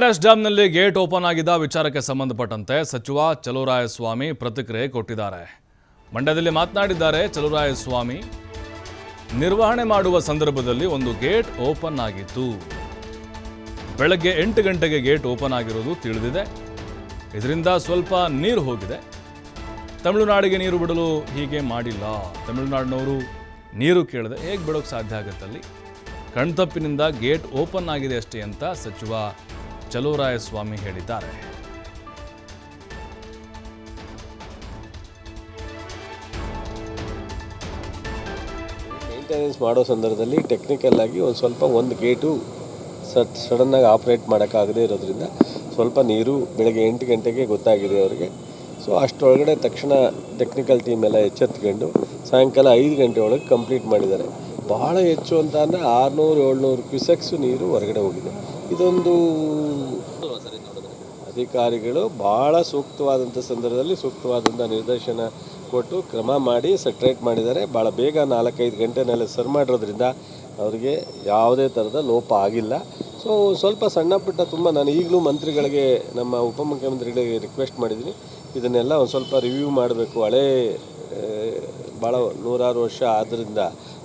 KRS ಡ್ಯಾಂನಲ್ಲಿ gate open ಆಗಿದ್ದ ವಿಚಾರಕ್ಕೆ ಸಂಬಂಧಪಟ್ಟಂತೆ ಸಚಿವ ಚಲುವರಾಯಸ್ವಾಮಿ ಪ್ರತಿಕ್ರಿಯೆ ಕೊಟ್ಟಿದ್ದಾರೆ. ಮಂಡ್ಯದಲ್ಲಿ ಮಾತನಾಡಿದ್ದಾರೆ ಚಲುವರಾಯಸ್ವಾಮಿ ನಿರ್ವಹಣೆ ಮಾಡುವ ಸಂದರ್ಭದಲ್ಲಿ ಒಂದು ಗೇಟ್ ಓಪನ್ ಆಗಿತ್ತು. ಬೆಳಗ್ಗೆ ಎಂಟು ಗಂಟೆಗೆ ಗೇಟ್ ಓಪನ್ ಆಗಿರೋದು ತಿಳಿದಿದೆ. ಇದರಿಂದ ಸ್ವಲ್ಪ ನೀರು ಹೋಗಿದೆ. ತಮಿಳುನಾಡಿಗೆ ನೀರು ಬಿಡಲು ಹೀಗೆ ಮಾಡಿಲ್ಲ. ತಮಿಳುನಾಡಿನವರು ನೀರು ಕೇಳಿದೆ ಹೇಗೆ ಬಿಡೋಕ್ಕೆ ಸಾಧ್ಯ ಆಗುತ್ತಲ್ಲಿ? ಕಣ್ತಪ್ಪಿನಿಂದ ಗೇಟ್ ಓಪನ್ ಆಗಿದೆ ಅಷ್ಟೇ ಅಂತ ಸಚಿವ ಚಲುವರಾಯಸ್ವಾಮಿ ಹೇಳಿದ್ದಾರೆ. ಮೇಂಟೆನೆನ್ಸ್ ಮಾಡೋ ಸಂದರ್ಭದಲ್ಲಿ ಟೆಕ್ನಿಕಲ್ ಆಗಿ ಒಂದು ಸ್ವಲ್ಪ ಒಂದು ಗೇಟು ಸಟ್ ಸಡನ್ನಾಗಿ ಆಪ್ರೇಟ್ ಮಾಡೋಕ್ಕಾಗದೇ ಇರೋದ್ರಿಂದ ಸ್ವಲ್ಪ ನೀರು ಬೆಳಗ್ಗೆ ಎಂಟು ಗಂಟೆಗೆ ಗೊತ್ತಾಗಿದೆ ಅವರಿಗೆ. ಸೊ ಅಷ್ಟರೊಳಗಡೆ ತಕ್ಷಣ ಟೆಕ್ನಿಕಲ್ ಟೀಮ್ ಎಲ್ಲ ಎಚ್ಚೆತ್ಕೊಂಡು ಸಾಯಂಕಾಲ ಐದು ಗಂಟೆ ಒಳಗೆ ಕಂಪ್ಲೀಟ್ ಮಾಡಿದ್ದಾರೆ. ಬಹಳ ಹೆಚ್ಚು ಅಂತ ಅಂದರೆ ಆರುನೂರು, ಏಳ್ನೂರು ಕ್ಯೂಸೆಕ್ಸ್ ನೀರು ಹೊರಗಡೆ ಹೋಗಿದೆ. ಇದೊಂದು ಅಧಿಕಾರಿಗಳು ಭಾಳ ಸೂಕ್ತವಾದಂಥ ಸಂದರ್ಭದಲ್ಲಿ ಸೂಕ್ತವಾದಂಥ ನಿರ್ದೇಶನ ಕೊಟ್ಟು ಕ್ರಮ ಮಾಡಿ ಸಟ್ರೇಟ್ ಮಾಡಿದ್ದಾರೆ. ಭಾಳ ಬೇಗ ನಾಲ್ಕೈದು ಗಂಟೆನಲ್ಲಿ ಸರ್ ಮಾಡಿರೋದ್ರಿಂದ ಅವರಿಗೆ ಯಾವುದೇ ಥರದ ಲೋಪ ಆಗಿಲ್ಲ. ಸೊ ಸ್ವಲ್ಪ ಸಣ್ಣ ಪುಟ್ಟ ತುಂಬ ನಾನು ಈಗಲೂ ಮಂತ್ರಿಗಳಿಗೆ, ನಮ್ಮ ಉಪಮುಖ್ಯಮಂತ್ರಿಗಳಿಗೆ ರಿಕ್ವೆಸ್ಟ್ ಮಾಡಿದ್ದೀನಿ. ಇದನ್ನೆಲ್ಲ ಒಂದು ಸ್ವಲ್ಪ ರಿವ್ಯೂ ಮಾಡಬೇಕು. ಹಳೇ ಭಾಳ ನೂರಾರು ವರ್ಷ ಆದ್ದರಿಂದ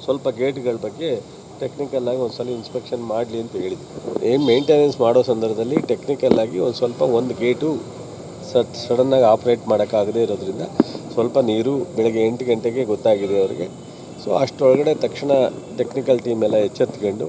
ಸ್ವಲ್ಪ ಗೇಟ್ಗಳ ಬಗ್ಗೆ ಟೆಕ್ನಿಕಲ್ಲಾಗಿ ಒಂದು ಸಲ ಇನ್ಸ್ಪೆಕ್ಷನ್ ಮಾಡಲಿ ಅಂತ ಹೇಳಿದ್ವಿ. ಏನು ಮೇಂಟೆನೆನ್ಸ್ ಮಾಡೋ ಸಂದರ್ಭದಲ್ಲಿ ಟೆಕ್ನಿಕಲ್ಲಾಗಿ ಒಂದು ಸ್ವಲ್ಪ ಒಂದು ಗೇಟು ಸಟ್ ಸಡನ್ನಾಗಿ ಆಪ್ರೇಟ್ ಮಾಡೋಕ್ಕಾಗದೇ ಇರೋದ್ರಿಂದ ಸ್ವಲ್ಪ ನೀರು ಬೆಳಗ್ಗೆ ಎಂಟು ಗಂಟೆಗೆ ಗೊತ್ತಾಗಿದೆ ಅವರಿಗೆ. ಸೊ ಅಷ್ಟರೊಳಗಡೆ ತಕ್ಷಣ ಟೆಕ್ನಿಕಲ್ ಟೀಮ್ ಎಲ್ಲ ಎಚ್ಚೆತ್ಕೊಂಡು